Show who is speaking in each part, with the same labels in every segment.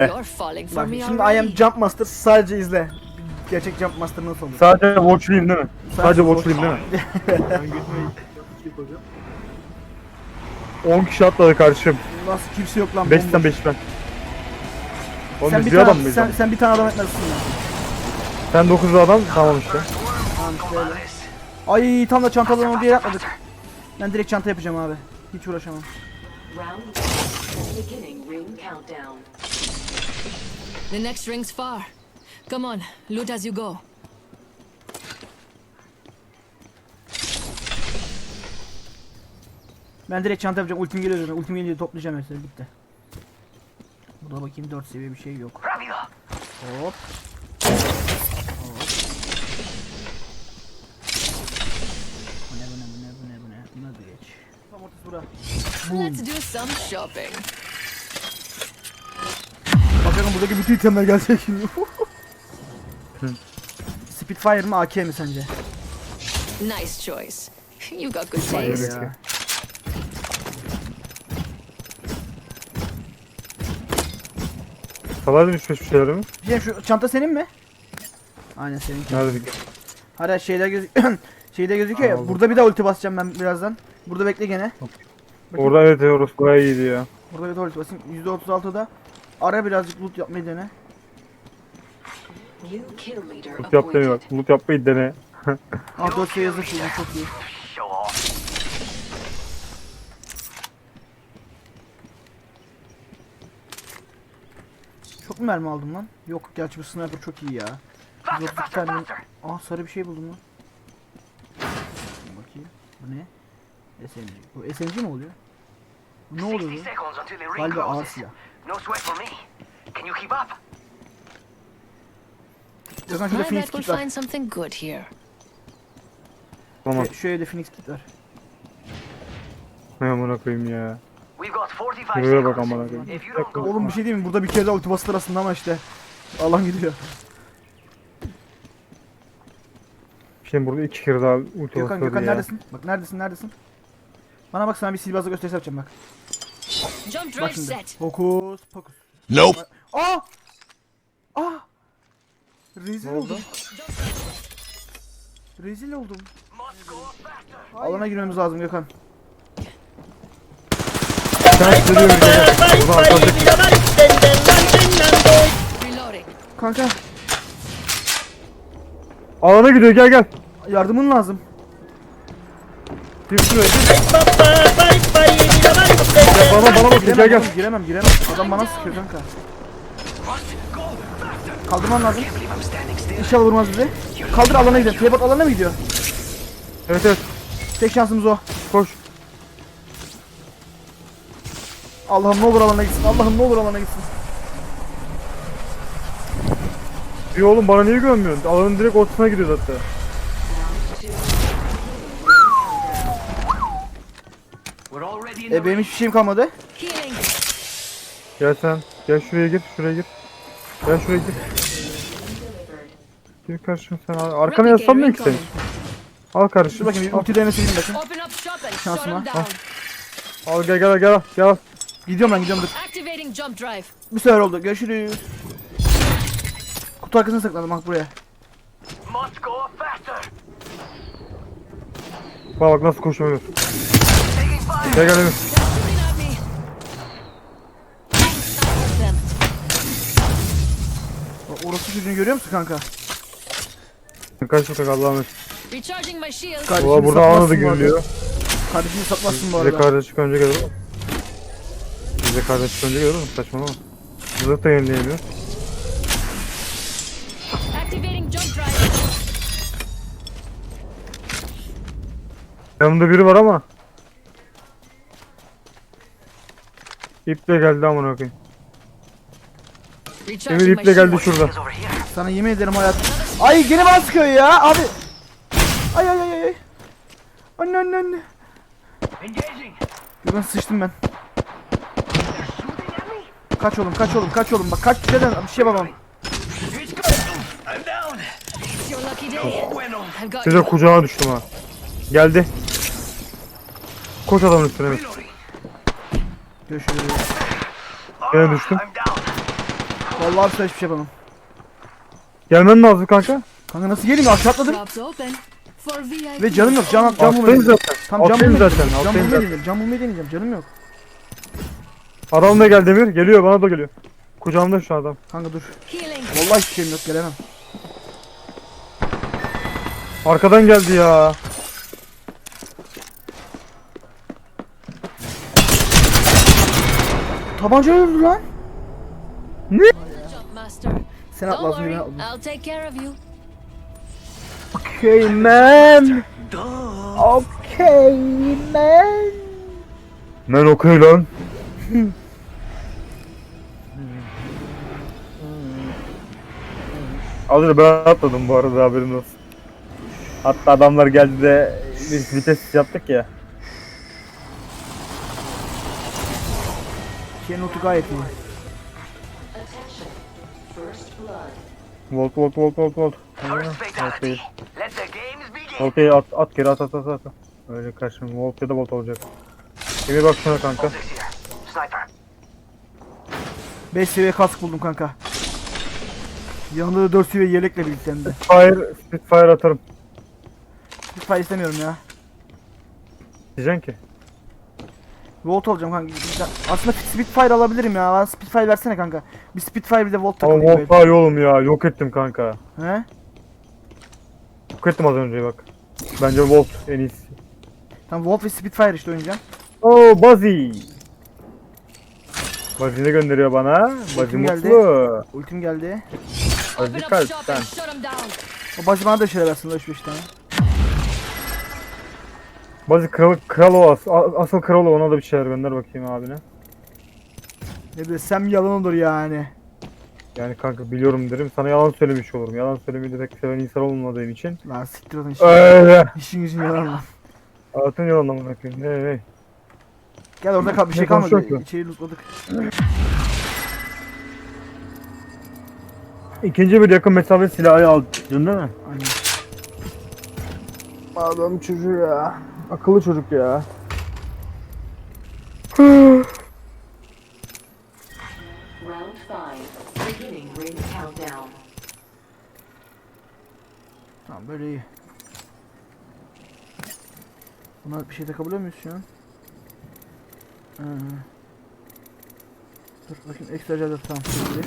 Speaker 1: You're falling for
Speaker 2: Bak
Speaker 1: me
Speaker 2: şimdi I am
Speaker 1: already.
Speaker 2: Jump Master sadece izle. Gerçek Jump Master nasıl olur?
Speaker 3: Sadece watchlayayım değil mi? Sadece
Speaker 2: watch.
Speaker 3: watchlayayım değil mi? 10 kişi atladı kardeşim.
Speaker 2: Nasıl kimse yok lan.
Speaker 3: 5'ten
Speaker 2: bomboş.
Speaker 3: 5'ten. Oğlum
Speaker 2: Sen
Speaker 3: biz
Speaker 2: bir
Speaker 3: bir
Speaker 2: tane,
Speaker 3: adam mıyız?
Speaker 2: sen,
Speaker 3: Sen,
Speaker 2: sen bir tane adam etmezsin ya.
Speaker 3: sen 9 adam tamam işte.
Speaker 2: Tamam işte öyle. Ay tam da çantadan oraya yer atladık. Ben direkt çanta yapacağım abi. Hiç uğraşamam.
Speaker 4: Round one. Beginning ring countdown.
Speaker 1: The next ring's far. Come on, loot as you go.
Speaker 2: Ben direkt çanta yapacağım. Ultim geliyor zaten. Ultim geliyor toplayacağım hepsini bitti. Burada bakayım 4 seviye bir şey yok. Hop. Hop. Bu ne bu ne bu ne bu ne bu ne? Buna da geç. Tam ortası bura.
Speaker 1: Let's do some shopping.
Speaker 2: Bakalım buradaki bütün itemler gelecek şimdi. Spitfire mı AK mi sence?
Speaker 1: Nice choice. You got good taste.
Speaker 2: ya.
Speaker 3: Salar düşmüş bir şeyler mi?
Speaker 2: Cem şu çanta senin mi? Aynen senin.
Speaker 3: Nerede bir
Speaker 2: Hala şeyler göz şeyde gözüküyor ya.
Speaker 3: Aldım.
Speaker 2: Burada bir daha ulti basacağım ben birazdan. Burada bekle gene.
Speaker 3: Orada evet orası bayağı iyiydi ya.
Speaker 2: Burada bir daha ulti basayım. %36'da ara birazcık loot yapmayı dene.
Speaker 3: Loot yap demiyor
Speaker 4: appointed.
Speaker 3: bak. Loot yapmayı dene.
Speaker 2: Aa 4 seviye yazık şimdi çok iyi. Çok mu mermi aldım lan? Yok gerçi bu sniper çok iyi ya. 132 tane. Aa sarı bir şey buldum lan. Bakayım. Bu ne? SMG. Bu SMG mi oluyor? Ne oluyor
Speaker 5: 60
Speaker 2: bu?
Speaker 5: seconds until the ring
Speaker 2: Galiba ağır
Speaker 5: closes.
Speaker 2: silah.
Speaker 5: No sweat for me. Can you keep up?
Speaker 2: Gökhan şurada
Speaker 1: I
Speaker 2: Phoenix kit var.
Speaker 1: find something good here.
Speaker 3: Tamam.
Speaker 2: Şu, şu evde Phoenix kit var.
Speaker 3: Ne amına koyayım ya.
Speaker 5: We've got 45
Speaker 3: Şuraya bak amına koyayım.
Speaker 2: Oğlum bir şey diyeyim mi? Burada bir kere daha ulti basılır aslında ama işte. Alan gidiyor.
Speaker 3: Şimdi burada iki kere daha ulti
Speaker 2: Gökhan
Speaker 3: basıyordu
Speaker 2: Gökhan
Speaker 3: ya.
Speaker 2: neredesin? Bak neredesin neredesin? Bana bak sana bir sihirbazlık gösterisi yapacağım bak.
Speaker 1: Jump
Speaker 2: Bak
Speaker 1: drive
Speaker 2: şimdi.
Speaker 1: set.
Speaker 2: Fokus fokus.
Speaker 6: Nope.
Speaker 2: Aa! Aa! Rezil oldum. Rezil oldum. Alana girmemiz lazım Gökhan.
Speaker 3: Atladık.
Speaker 1: Reloading.
Speaker 2: Kanka
Speaker 3: Alana gidiyor gel gel.
Speaker 2: yardımın lazım.
Speaker 3: Gir. Ya bana bana bak gel gel.
Speaker 2: giremem giremem. Adam bana sıkıyor kanka. Kaldırman lazım. İnşallah vurmaz bizi. Kaldır alana gidelim. Teleport alana mı gidiyor?
Speaker 3: Evet evet
Speaker 2: Tek şansımız o.
Speaker 3: koş.
Speaker 2: Allah'ım ne olur alana gitsin. Allah'ım ne olur alana gitsin.
Speaker 3: Bir oğlum bana niye görmüyorsun? Alanın direkt ortasına gidiyor zaten.
Speaker 2: E benim hiçbir şeyim kalmadı.
Speaker 3: Gel sen. Gel şuraya gir. Şuraya gir. Gel şuraya gir. Gir karşıma sen. Arkana yaslanmıyor ki sen. Al kardeşim.
Speaker 2: Dur bakayım bir
Speaker 3: Al,
Speaker 2: ulti
Speaker 1: shop and shut
Speaker 2: Şansıma.
Speaker 3: al gel gel gel gel.
Speaker 2: Gidiyorum ben gidiyorum dur. Bir sefer oldu. Görüşürüz. Kutu arkasına saklandım bak buraya.
Speaker 3: Bak bak nasıl koşuyor. Gel gel.
Speaker 2: Bak orası çocuğunu görüyor musun kanka?
Speaker 3: Kaç sokak Allah'ım. emanet.
Speaker 1: Recharging my shield.
Speaker 2: Kardeşini
Speaker 3: Oha burada anı da
Speaker 2: bu arada.
Speaker 3: gürlüyor.
Speaker 2: Kardeşini satmazsın bu
Speaker 3: Bize
Speaker 2: arada.
Speaker 3: kardeşlik önce gelir oğlum. Bize kardeşlik önce gelir oğlum saçmalama. Zırh da yenileyemiyor.
Speaker 1: Activating jump drive.
Speaker 3: Yanımda biri var ama. İple geldi amına koyayım. Emir
Speaker 1: Recharging my
Speaker 3: iple geldi şurada.
Speaker 2: Sana yemin ederim hayat. Ay gene bana sıkıyor ya abi. Ay ay ay ay. Anne anne anne.
Speaker 5: Engaging.
Speaker 2: Gökhan sıçtım ben. Kaç oğlum kaç oğlum kaç oğlum bak kaç kişiden bir şey babam.
Speaker 5: It's good. I'm down.
Speaker 1: It's your lucky day.
Speaker 5: Bueno.
Speaker 1: I've got
Speaker 3: Size kucağına düştüm ha. Geldi. Koş adamın üstüne.
Speaker 2: Görüşürüz.
Speaker 3: Gene düştüm.
Speaker 2: Vallahi bir hiçbir şey yapamam.
Speaker 3: Gelmen lazım kanka.
Speaker 2: Kanka nasıl geleyim aşağı atladım.
Speaker 1: Drops open. For VIP.
Speaker 2: Ve canım yok can, can bulmayı
Speaker 3: Alttayız
Speaker 2: deneyeceğim.
Speaker 3: zaten.
Speaker 2: Tam can
Speaker 3: Alttayız
Speaker 2: bulmayı
Speaker 3: zaten.
Speaker 2: deneyeceğim. Can
Speaker 3: Alttayız
Speaker 2: bulmayı
Speaker 3: zaten.
Speaker 2: deneyeceğim. Can bulmayı deneyeceğim. Canım yok.
Speaker 3: Adam da geldi Demir. Geliyor bana da geliyor. Kucağımda şu adam.
Speaker 2: Kanka dur.
Speaker 1: Healing.
Speaker 2: Vallahi hiçbir şeyim yok gelemem.
Speaker 3: Arkadan geldi ya.
Speaker 2: Tabanca öldü lan.
Speaker 1: Master.
Speaker 2: Sen
Speaker 1: Don't
Speaker 2: atla az önce ben atladım. Okay man. Okay man.
Speaker 3: Ben okey lan. Az önce ben atladım bu arada haberin olsun. Hatta adamlar geldi de biz vites yaptık ya.
Speaker 2: Şeyin notu gayet iyi.
Speaker 3: Volt volt volt volt volt. Okey. Okey at at geri at at at at. Öyle kaçma. Volt ya da volt olacak. Emir baksana kanka.
Speaker 5: Optics here. Sniper.
Speaker 2: 5 seviye kask buldum kanka. Yanında da 4 seviye yelekle birlikte hem de.
Speaker 3: Fire, Spitfire atarım.
Speaker 2: Lütfen istemiyorum ya.
Speaker 3: Diyeceksin ki.
Speaker 2: Volt alacağım kanka. Aslında Spitfire alabilirim ya. Bana Spitfire versene kanka. Bir Spitfire bir de Volt
Speaker 3: Ama
Speaker 2: takılayım
Speaker 3: Volt daha iyi oğlum ya. Yok ettim kanka.
Speaker 2: He?
Speaker 3: Yok ettim az önce bak. Bence Volt en iyisi.
Speaker 2: Tamam Volt ve Spitfire işte oynayacağım.
Speaker 3: Oo Buzzy. Buzzy ne gönderiyor bana? Buzzy
Speaker 2: Ultim geldi.
Speaker 3: mutlu.
Speaker 2: Ultim geldi.
Speaker 3: Buzzy kalp sen.
Speaker 2: O bacı bana da şeyler versin 3-5 tane.
Speaker 3: Buzzy kral, kral o as, asıl kral o ona da bir şeyler gönder bakayım abine.
Speaker 2: Ne desem yalan olur yani.
Speaker 3: Yani kanka biliyorum derim sana yalan söylemiş olurum. Yalan söylemeyi de pek seven insan olmadığım için.
Speaker 2: Lan siktir atın işin.
Speaker 3: Öyle.
Speaker 2: İşin gücün yalan lan.
Speaker 3: Atın yalanla bırakayım. Ne ne.
Speaker 2: Gel orada kal bir şey kalmadı. İçeri lootladık.
Speaker 3: İkinci bir yakın mesafe silahı aldın değil mi?
Speaker 2: Aynen.
Speaker 3: Adam çocuğu ya. Akıllı çocuk ya.
Speaker 4: Round five. Beginning ring countdown.
Speaker 2: Tamam böyle iyi. Buna bir şey takabiliyor muyuz şu an? Ee. Dur bakayım ekstra dur tamam. Şimdi.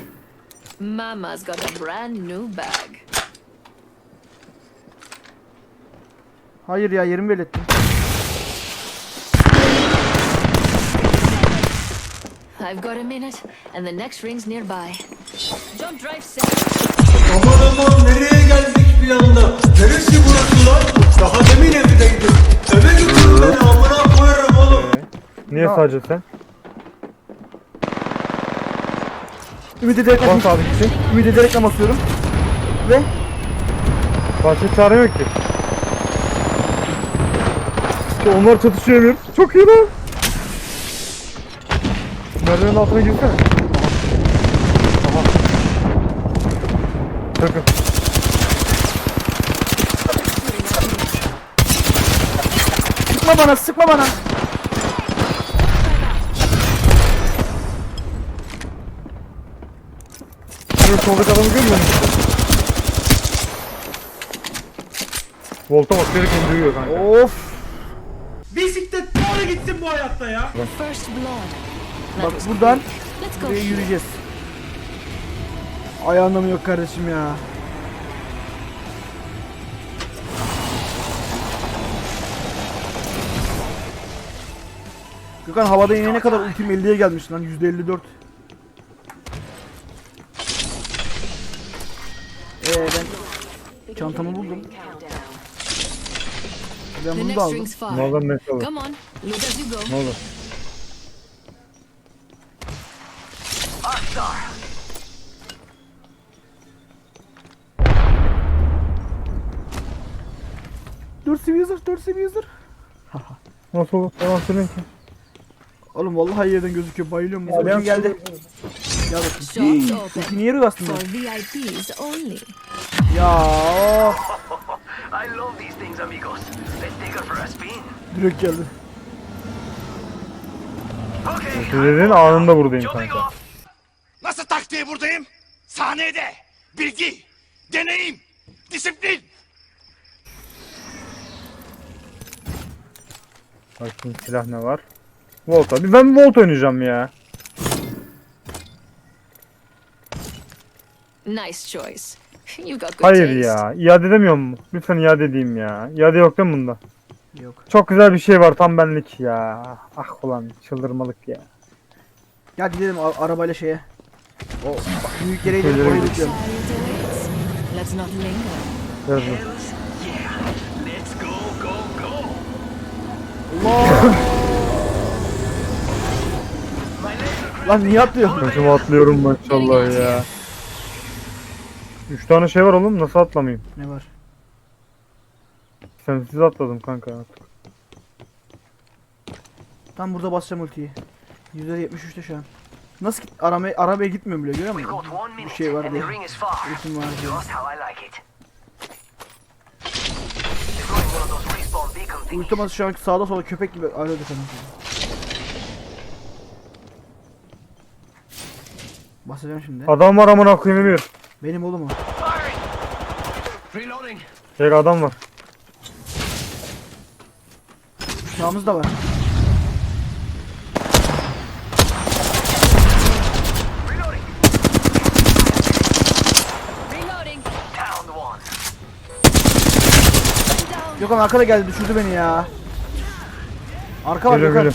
Speaker 1: Mama's got a brand new bag.
Speaker 2: Hayır ya yerimi belirttim.
Speaker 1: I've got a minute, and the next ring's nearby. Jump drive set.
Speaker 6: Aman aman nereye geldik bir anda? Neresi burası lan? Daha demin evdeydim. Eve götürün beni amına koyarım oğlum.
Speaker 3: Niye sadece sen?
Speaker 2: Ümit ederek
Speaker 3: Bas abi gitsin.
Speaker 2: Ümit ederek basıyorum. Ve
Speaker 3: Başka çare yok ki. İşte onlar çatışıyor Emir. Çok iyi lan. Merdivenin altına girsene. Aha. Sakın.
Speaker 2: sıkma bana sıkma bana.
Speaker 3: Emir soldaki adamı görmüyor musun? Volta bak direkt indiriyor kanka.
Speaker 2: Of.
Speaker 6: Bisiklet doğru gitsin bu hayatta ya.
Speaker 1: First blood.
Speaker 2: Bak buradan buraya yürüyeceğiz. Ayağında mı yok kardeşim ya? Gökhan havada inene kadar ultim 50'ye gelmiş lan %54. Ee ben çantamı buldum. Ben bunu da aldım.
Speaker 3: ne olur?
Speaker 1: You go.
Speaker 3: Ne olur?
Speaker 2: Dört seviye zırh.
Speaker 3: Nasıl olur? Yalan söyleyeyim ki.
Speaker 2: Oğlum vallahi her yerden gözüküyor. Bayılıyorum. Bizim
Speaker 3: ben-
Speaker 2: geldi.
Speaker 1: Shops open.
Speaker 2: Ulti niye yürü aslında?
Speaker 1: For VIPs only.
Speaker 2: Ya.
Speaker 5: I love these things, amigos. Let's take her for a spin.
Speaker 2: Direkt geldi.
Speaker 3: Dediğin anında buradayım kanka.
Speaker 6: Nasıl taktiği buradayım?
Speaker 7: Sahnede bilgi, deneyim, disiplin.
Speaker 3: Bakayım silah ne var? Volt abi. Ben Volt oynayacağım ya.
Speaker 1: Nice choice. You've got good
Speaker 3: Hayır
Speaker 1: taste.
Speaker 3: ya. İade edemiyor mu? Lütfen iade edeyim ya. İade yok değil mi bunda?
Speaker 2: Yok.
Speaker 3: Çok güzel bir şey var tam benlik ya. Ah ulan çıldırmalık ya.
Speaker 2: Gel gidelim a- arabayla şeye. O büyük yere gidelim
Speaker 1: to wait. Let's not linger
Speaker 3: dur.
Speaker 5: Let's go, go, go.
Speaker 2: Lan niye atlıyor?
Speaker 3: Başıma atlıyorum maşallah ya. Üç tane şey var oğlum nasıl atlamayayım?
Speaker 2: Ne var?
Speaker 3: Sensiz atladım kanka.
Speaker 2: Tam burada basacağım ultiyi. %73'te şu an. Nasıl git arabaya, arabaya gitmiyorum bile görüyor musun? Bir şey var diye. Ultim var diye.
Speaker 5: Respawn beacon thingies.
Speaker 2: Ultim şu an sağda sola köpek gibi arıyordu sanırım. Basacağım şimdi.
Speaker 3: Adam var amına koyayım Emir.
Speaker 2: Benim oğlum o.
Speaker 3: Şey adam var.
Speaker 2: Uçağımız da var.
Speaker 5: Reloading.
Speaker 1: Reloading.
Speaker 5: Down one.
Speaker 1: Down.
Speaker 2: Gökhan arkada geldi düşürdü beni ya. Arka var Gökhan.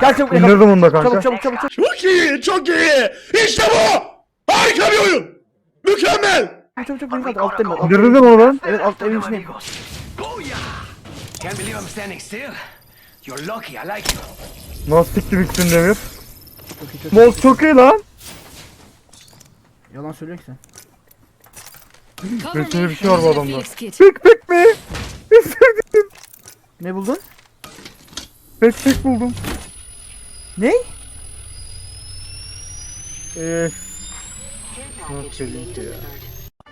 Speaker 2: Gel çabuk
Speaker 3: İndirdim onu da kanka.
Speaker 2: Çabuk çabuk çabuk çabuk
Speaker 7: Çok iyi, çok iyi. İşte bu. Harika bir oyun. Mükemmel.
Speaker 2: çabuk çabuk link at alt demir. Alt
Speaker 3: İndirdin mi onu lan?
Speaker 2: Evet alt evin içindeyim.
Speaker 5: Can't believe I'm standing still. You're lucky, I like it.
Speaker 3: Nasıl siktir bitsin Demir?
Speaker 2: Çok iyi çok iyi.
Speaker 3: Çok iyi lan.
Speaker 2: Yalan söylüyorsun ki sen.
Speaker 3: Bir şey var bu adamda. Pik pik mi? İstedim.
Speaker 2: Ne buldun?
Speaker 3: Pek pek buldum.
Speaker 2: Ne?
Speaker 3: Eee.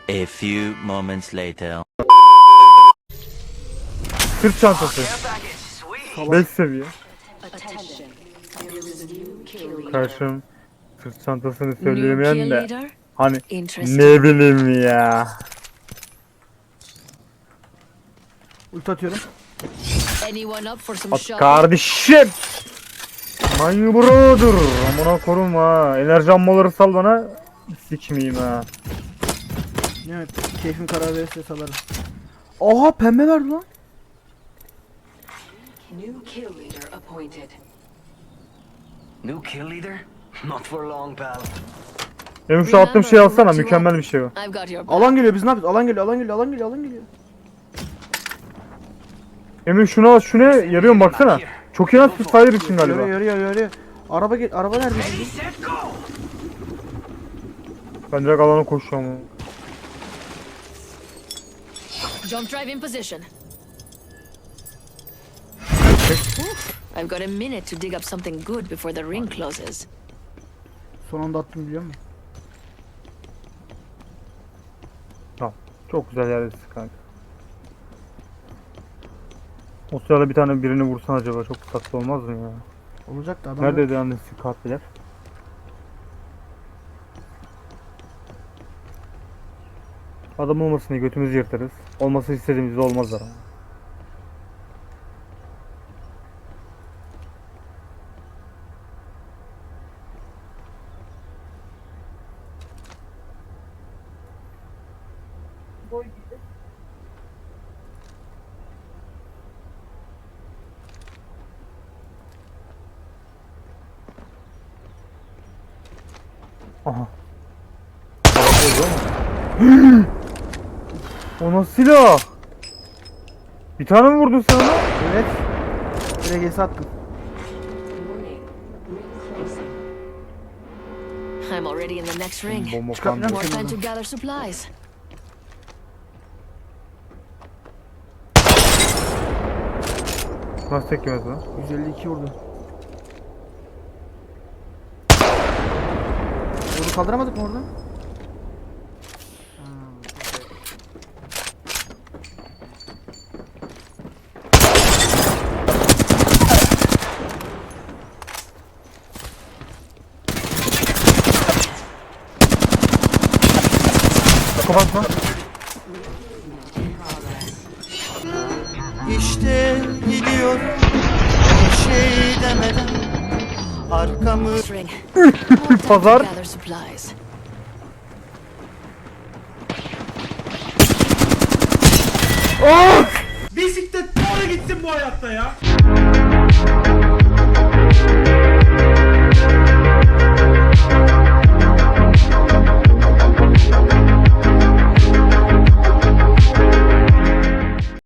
Speaker 8: A few moments later.
Speaker 3: Sırt çantası.
Speaker 5: Sweet.
Speaker 3: 5 seviye.
Speaker 4: Attention. There is a new kill leader.
Speaker 3: Karşım sırt çantasını
Speaker 1: New
Speaker 3: söyleyemeyen de.
Speaker 1: leader.
Speaker 3: Hani ne bileyim ya.
Speaker 2: Ulti atıyorum.
Speaker 1: Anyone up for some
Speaker 3: At kardeşim. My brother. Amına korum ha. Enerji ammaları sal bana. Sikmeyeyim ha.
Speaker 2: Ne keyfim karar verirse salarım. Oha pembe verdi lan.
Speaker 4: New kill leader appointed.
Speaker 5: New kill leader? Not for long, pal.
Speaker 3: Benim şu attığım şeyi alsana mükemmel bir şey o.
Speaker 1: I've got your back.
Speaker 2: Alan geliyor biz ne yapıyoruz? Alan geliyor alan geliyor alan geliyor alan geliyor.
Speaker 3: Emin şunu al şunu yarıyor mu baksana. Çok iyi lan Spitfire için
Speaker 2: Yarıyor
Speaker 3: galiba.
Speaker 2: yarıyor yarıyor. Araba gel araba nerede?
Speaker 5: Ready, set, go!
Speaker 3: Ben direkt alana koşuyorum.
Speaker 1: Jump drive in position. Oof, I've got a minute to dig up something good before the ring closes.
Speaker 2: Son anda attım biliyor musun?
Speaker 3: Çok güzel yerdesin kanka. O sırada bir tane birini vursan acaba çok tatlı olmaz mı ya?
Speaker 2: Olacak da adam.
Speaker 3: Neredeydi annesi katiller? Adam olmasın diye götümüzü yırtarız. Olması istediğimizde olmazlar ama. o nasıl silah? Bir tane mi vurdun sen ona?
Speaker 2: Evet. Direkt attım.
Speaker 1: I'm already in the next ring.
Speaker 3: Bomba falan.
Speaker 1: More time to gather supplies.
Speaker 3: Nasıl tek yemez lan?
Speaker 2: 152 vurdu. Onu kaldıramadık mı oradan?
Speaker 3: Kapatma.
Speaker 6: İşte gidiyor bir şey demeden arkamı
Speaker 3: Pazar.
Speaker 1: supplies.
Speaker 9: Bisiklet doğru gitsin bu hayatta ya.